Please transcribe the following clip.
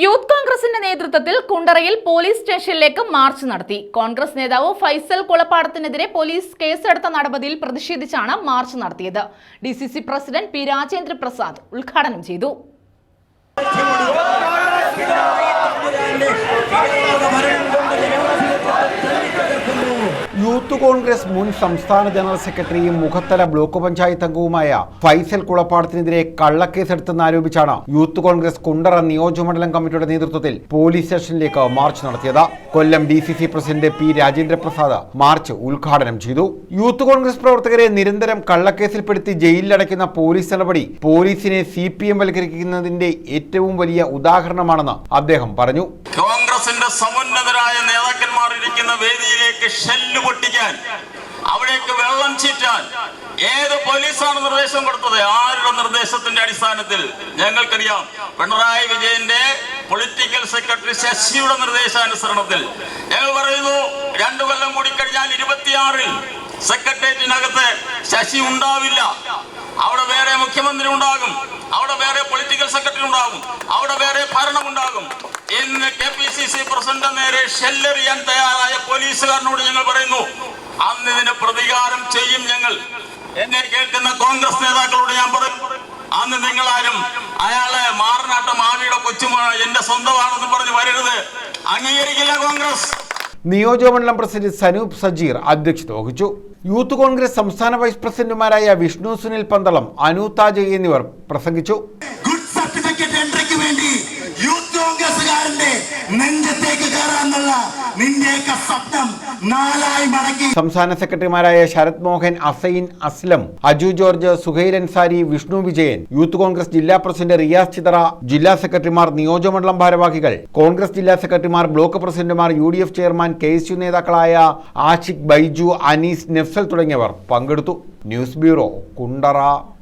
Youth കോൺഗ്രസിന്റെ നേതൃത്വത്തിൽ കുണ്ടറയിൽ police സ്റ്റേഷനിലേക്ക് മാർച്ച് നടത്തി. കോൺഗ്രസ് നേതാവ് ഫൈസൽ കൊളപ്പാടത്തിനെതിരെ പോലീസ് കേസെടുത്ത നടപടിയിൽ പ്രതിഷേധിച്ചാണ് മാർച്ച് നടത്തിയത്. D C C president P Rajendra Prasad ഉദ്ഘാടനം ചെയ്തു. യൂത്ത് കോൺഗ്രസ് മുൻ സംസ്ഥാന ജനറൽ സെക്രട്ടറിയും മുഖത്തല ബ്ലോക്ക് പഞ്ചായത്ത് അംഗവുമായ ഫൈസൽ കുളപ്പാടത്തിനെതിരെ കള്ളക്കേസെടുത്തെന്നാരോപിച്ചാണ് യൂത്ത് കോൺഗ്രസ് കുണ്ടറ നിയോജകമണ്ഡലം കമ്മിറ്റിയുടെ നേതൃത്വത്തിൽ പോലീസ് സ്റ്റേഷനിലേക്ക് മാർച്ച് നടത്തിയത്. Kollam D C C president P Rajendraprasad march ഉദ്ഘാടനം ചെയ്തു. യൂത്ത് കോൺഗ്രസ് പ്രവർത്തകരെ നിരന്തരം കള്ളക്കേസിൽപ്പെടുത്തി ജയിലിലടയ്ക്കുന്ന പോലീസ് നടപടി പോലീസിനെ സി പി എം വൽക്കരിക്കുന്നതിന്റെ ഏറ്റവും വലിയ ഉദാഹരണമാണെന്ന് അദ്ദേഹം പറഞ്ഞു. കോൺഗ്രസിന്റെ സമുന്നതരായ നേതാക്കന്മാർ വേദിയിലേക്ക് ഷെല്ല് പൊട്ടിക്കാൻ അവിടേക്ക് വെള്ളം ചീറ്റാൻ ഏത് പോലീസാണ് നിർദ്ദേശം കൊടുത്തത്? ആരുടെ നിർദ്ദേശത്തിന്റെ അടിസ്ഥാനത്തിൽ? ഞങ്ങൾക്കറിയാം. പിണറായി വിജയന്റെ പൊളിറ്റിക്കൽ സെക്രട്ടറി ശശിയുടെ നിർദ്ദേശാനുസരണത്തിൽ. ഞങ്ങൾ പറയുന്നു രണ്ടു കൊല്ലം കൂടി കഴിഞ്ഞാൽ ഇരുപത്തിയാറിൽ സെക്രട്ടേറിയറ്റിനകത്ത് ശശി ഉണ്ടാവില്ല. അവിടെ വേറെ മുഖ്യമന്ത്രി ഉണ്ടാകും. അവിടെ വേറെ പൊളിറ്റിക്കൽ സെക്രട്ടറി ഉണ്ടാകും. അവിടെ വേറെ ഭരണമുണ്ടാകും ഇന്ന് K P C C president നേരെ ഷെല്ലെറിയാൻ തയ്യാറായ പോലീസുകാരനോട് ഞങ്ങൾ പറയുന്നു അന്ന് ഇതിന് പ്രതികാരം ചെയ്യും ഞങ്ങൾ. എന്നെ കേൾക്കുന്ന കോൺഗ്രസ് നേതാക്കളോട് ഞാൻ പറയും അന്ന് നിങ്ങളാരും അയാളെ മാറിനാട്ട മാവിയുടെ കൊച്ചുമാണ് എന്റെ സ്വന്തമാണെന്ന് പറഞ്ഞ് വരരുത്. അംഗീകരിക്കില്ല കോൺഗ്രസ്. നിയോജകമണ്ഡലം പ്രസിഡന്റ് സനൂപ് സജീർ അധ്യക്ഷത വഹിച്ചു. യൂത്ത് കോൺഗ്രസ് സംസ്ഥാന വൈസ് പ്രസിഡന്റുമാരായ വിഷ്ണു സുനിൽ പന്തളം അനു താജ് എന്നിവർ പ്രസംഗിച്ചു. സ്വപ്നം നാലായി സംസ്ഥാന സെക്രട്ടറിമാരായ ശരത് മോഹൻ അസൈൻ അസ്ലം അജു ജോർജ് സുഹൈൽ അൻസാരി വിഷ്ണു വിജയൻ യൂത്ത് കോൺഗ്രസ് ജില്ലാ പ്രസിഡന്റ് റിയാസ് ചിത്ര ജില്ലാ സെക്രട്ടറിമാർ നിയോജകമണ്ഡലം ഭാരവാഹികൾ കോൺഗ്രസ് ജില്ലാ സെക്രട്ടറിമാർ ബ്ലോക്ക് പ്രസിഡന്റുമാർ U chairman K S U നേതാക്കളായ ആഷിഖ് ബൈജു അനീസ് നെഫ്സൽ തുടങ്ങിയവർ പങ്കെടുത്തു. News bureau Kundara.